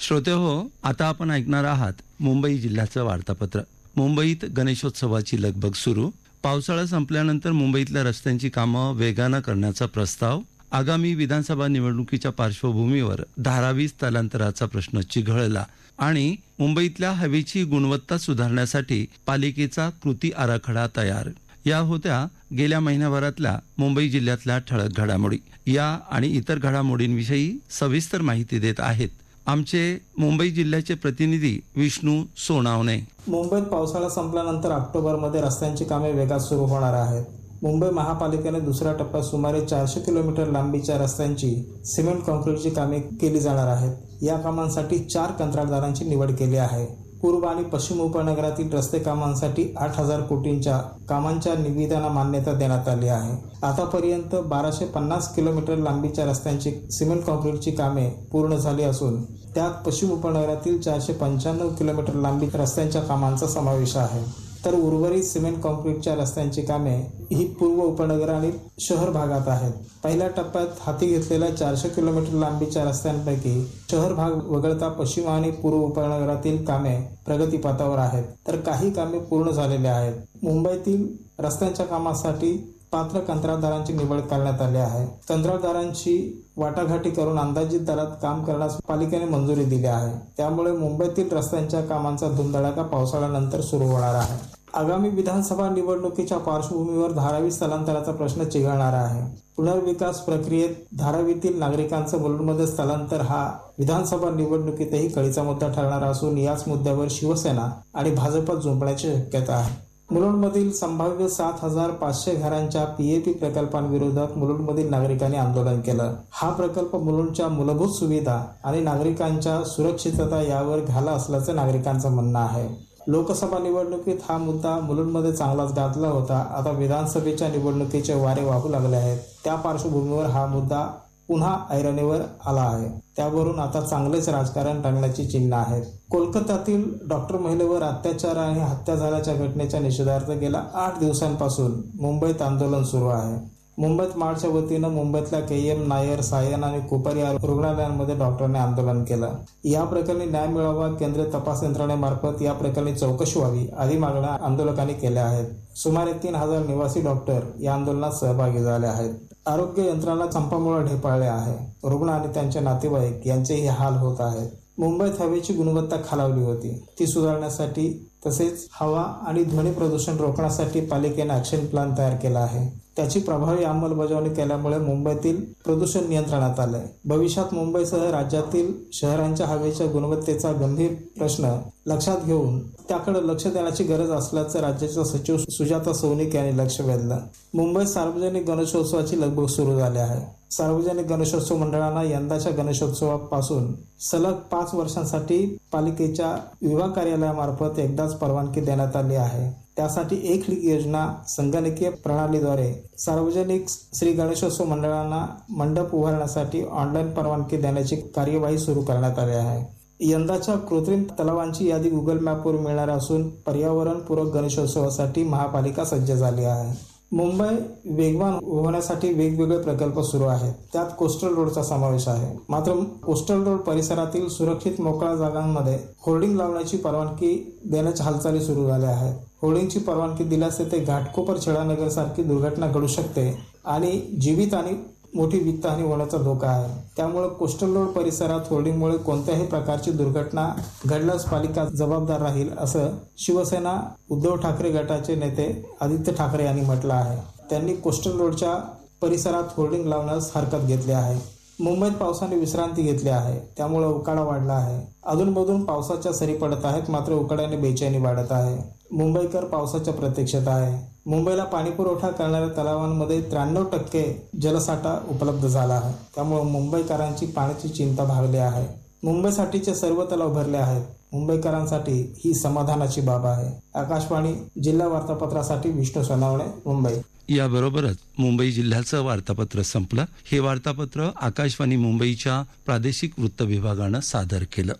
श्रोते हो आता आपण ऐकणार आहात मुंबई जिल्ह्याचं वार्तापत्र. मुंबईत गणेशोत्सवाची लगबग सुरू. पावसाळा संपल्यानंतर मुंबईतल्या रस्त्यांची कामं वेगानं करण्याचा प्रस्ताव. आगामी विधानसभा निवडणुकीच्या पार्श्वभूमीवर धारावी स्थलांतराचा प्रश्न चिघळला आणि मुंबईतल्या हवेची गुणवत्ता सुधारण्यासाठी पालिकेचा कृती आराखडा तयार. या होत्या गेल्या महिन्याभरातल्या मुंबई जिल्ह्यातल्या ठळक घडामोडी. या आणि इतर घडामोडींविषयी सविस्तर माहिती देत आहेत आमचे मुंबई जिल्ह्याचे प्रतिनिधी विष्णू सोनावणे. मुंबईत पावसाळा संपल्यानंतर ऑक्टोबरमध्ये रस्त्यांची कामे वेगात सुरू होणार आहेत. मुंबई महापालिकेने दुसऱ्या टप्प्यात सुमारे चारशे किलोमीटर लांबीच्या रस्त्यांची सिमेंट कॉन्क्रीटची कामे केली जाणार आहेत. या कामांसाठी चार कंत्राटदारांची निवड केली आहे. पूर्व आणि पश्चिम उपनगरातील रस्ते कामांसाठी आठ हजार कोटींच्या कामांच्या निविदांना मान्यता देण्यात आली आहे. आतापर्यंत बाराशे पन्नास किलोमीटर लांबीच्या रस्त्यांची सिमेंट कॉन्क्रीटची कामे पूर्ण झाली असून त्यात पश्चिम उपनगरातील चारशे पंच्याण्णव किलोमीटर लांबी रस्त्यांच्या कामांचा समावेश आहे. तर उर्वरित सिमेंट कॉन्क्रीटच्या रस्त्यांची कामे ही पूर्व उपनगर आणि शहर भागात आहेत. पहिल्या टप्प्यात हाती घेतलेल्या चारशे किलोमीटर लांबीच्या रस्त्यांपैकी शहर भाग वगळता पश्चिम आणि पूर्व उपनगरातील कामे प्रगतीपथावर आहेत. तर काही कामे पूर्ण झालेली आहेत. मुंबईतील रस्त्यांच्या कामासाठी पात्र कंत्राटदारांची निवड करण्यात आली आहे. कंत्राटदारांची वाटाघाटी करून अंदाजित दरात काम करण्यास पालिकेने मंजुरी दिली आहे. त्यामुळे मुंबईतील रस्त्यांच्या कामांचा धुमधडाका पावसाळ्यानंतर सुरू होणार आहे. आगामी विधानसभा निवडणुकीच्या पार्श्वभूमीवर धारावी स्थलांतराचा प्रश्न चिघळणार आहे. पुनर्विकास प्रक्रियेत धारावीतील नागरिकांचं मुलुंडमध्ये स्थलांतर हा विधानसभा निवडणुकीतही कळीचा मुद्दा ठरणार असून याच मुद्द्यावर शिवसेना आणि भाजपात झुंपण्याची शक्यता आहे. मुलुंडमधील संभाव्य सात हजार पाचशे घरांच्या पीएपी प्रकल्पांविरोधात मुलुंडमधील नागरिकांनी आंदोलन केलं. हा प्रकल्प मुलुंडच्या मूलभूत सुविधा आणि नागरिकांच्या सुरक्षितता यावर घाला असल्याचं नागरिकांचं म्हणणं आहे. लोकसभा निवडणुकीत हा मुद्दा मुलुंडमध्ये चांगलाच गाजला होता. आता विधानसभेच्या निवडणुकीचे वारे वाहू लागले आहेत. त्या पार्श्वभूमीवर हा मुद्दा पुन्हा ऐरणीवर आला आहे. त्यावरून आता चांगलेच राजकारण रंगण्याची चिन्ह आहेत. कोलकात्यातील डॉक्टर महिलेवर अत्याचार आणि हत्या झाल्याच्या घटनेच्या निषेधार्थ गेल्या आठ दिवसांपासून मुंबईत आंदोलन सुरू आहे. मुंबईत माळच्या वतीनं मुंबईतल्या के एम नायर सायन आणि कुपर या रुग्णालयांमध्ये डॉक्टरांनी आंदोलन केलं. या प्रकरणी न्याय मिळावा केंद्रीय तपास यंत्रणेमार्फत या प्रकरणी चौकशी व्हावी आदी मागण्या आंदोलकांनी केल्या आहेत. सुमारे तीन हजार निवासी डॉक्टर या आंदोलनात सहभागी झाले आहेत. आरोग्य यंत्रणा संपामुळे ढेपाळले आहे. रुग्ण आणि त्यांचे नातेवाईक यांचेही हाल होत आहेत. मुंबईत हवेची गुणवत्ता खालावली होती. ती सुधारण्यासाठी तसेच हवा आणि ध्वनी प्रदूषण रोखण्यासाठी पालिकेने ऍक्शन प्लॅन तयार केला आहे. त्याची प्रभावी अंमलबजावणी केल्यामुळे मुंबईतील प्रदूषण नियंत्रणात आलंय. भविष्यात मुंबईसह राज्यातील शहरांच्या हवेच्या गुणवत्तेचा गंभीर प्रश्न लक्षात घेऊन त्याकडे लक्ष देण्याची गरज असल्याचं राज्याच्या सचिव सुजाता सौनिक यांनी लक्ष वेधलं. मुंबईत सार्वजनिक गणेशोत्सवाची लगबग सुरू झाली आहे. सार्वजनिक गणेशोत्सव मंडळांना यंदाच्या गणेशोत्सवापासून सलग पाच वर्षांसाठी पालिकेच्या विभाग कार्यालयामार्फत एकदाच परवानगी देण्यात आली आहे. त्यासाठी एक योजना संगणकीय प्रणालीद्वारे सार्वजनिक श्री गणेशोत्सव मंडळांना मंडप उभारण्यासाठी ऑनलाईन परवानगी देण्याची कार्यवाही सुरू करण्यात आली आहे. यंदाच्या कृत्रिम तलावांची यादी गुगल मॅपवर मिळणार असून पर्यावरणपूरक गणेशोत्सवासाठी महापालिका सज्ज झाली आहे. मुंबई वेगवान होण्यासाठी वेगवेगळे प्रकल्प सुरू आहेत. त्यात कोस्टल रोडचा समावेश आहे. मात्र कोस्टल रोड परिसरातील सुरक्षित मोकळ्या जागांमध्ये होर्डिंग लावण्याची परवानगी देण्याच्या हालचाली सुरू झाल्या आहेत. होर्डिंगची परवानगी दिल्यास ते घाटकोपर छेडानगर सारखी दुर्घटना घडू शकते आणि जीवित आणि मोठी वित्तहानी होण्याचा धोका आहे. त्यामुळे कोस्टल रोड परिसरात होर्डिंगमुळे कोणत्याही प्रकारची दुर्घटना घडल्यास पालिका जबाबदार राहील असं शिवसेना उद्धव ठाकरे गटाचे नेते आदित्य ठाकरे यांनी म्हटलं आहे. त्यांनी कोस्टल रोडच्या परिसरात होर्डिंग लावण्यास हरकत घेतली आहे. मुंबईत पावसाने विश्रांती घेतली आहे. त्यामुळे उकाडा वाढला आहे. अधूनमधून पावसाच्या सरी पडत आहेत मात्र उकाड्याने बेचैनी वाढत आहे. मुंबईकर पावसाच्या प्रतीक्षेत आहे. मुंबईला पाणीपुरवठा करणाऱ्या तलावांमध्ये त्र्याण्णव टक्के जलसाठा उपलब्ध झाला आहे. त्यामुळे मुंबईकरांची पाण्याची चिंता भागली आहे. मुंबईसाठीचे सर्व तलाव भरले आहेत. मुंबईकरांसाठी ही समाधानाची बाब आहे. आकाशवाणी जिल्हा वार्तापत्रासाठी विष्णू सोनावणे मुंबई. याबरोबरच मुंबई जिल्ह्याचं वार्तापत्र संपलं. हे वार्तापत्र आकाशवाणी मुंबईच्या प्रादेशिक वृत्त विभागानं सादर केलं.